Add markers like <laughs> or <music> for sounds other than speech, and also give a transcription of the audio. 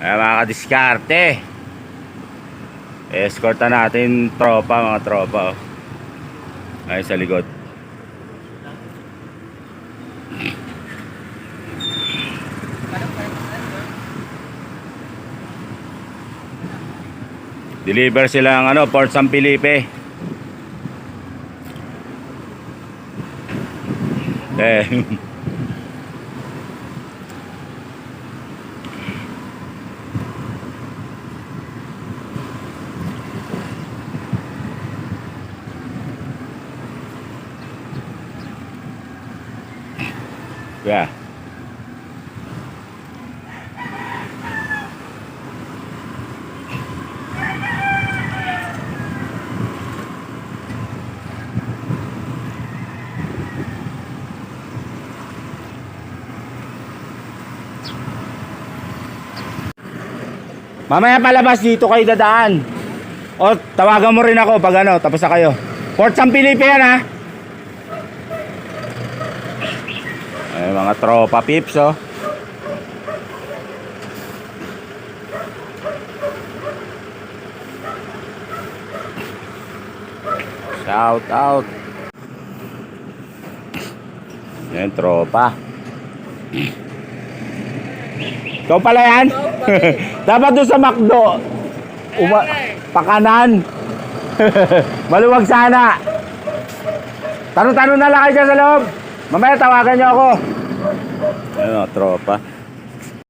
Ay, mga kadiskarte. Escort na natin tropa, mga tropa. oh. Ay, sa likod. Deliver sila ng ano, Port San Felipe. Eh. <laughs> Yeah. Mamaya palabas dito kayo dadaan. O, tawagan mo rin ako pag ano, tapos na kayo. Port San Felipe yan ha. Ay, mga tropa pips oh. Shout out. Yan, tropa. Ikaw pala yan? <laughs> Dapat doon sa McDo. Uma pakanan. <laughs> Maluwag sana. Tanong-tanong na lang kayo sa loob. Mamaya tawagan niyo ako. Ano, tropa.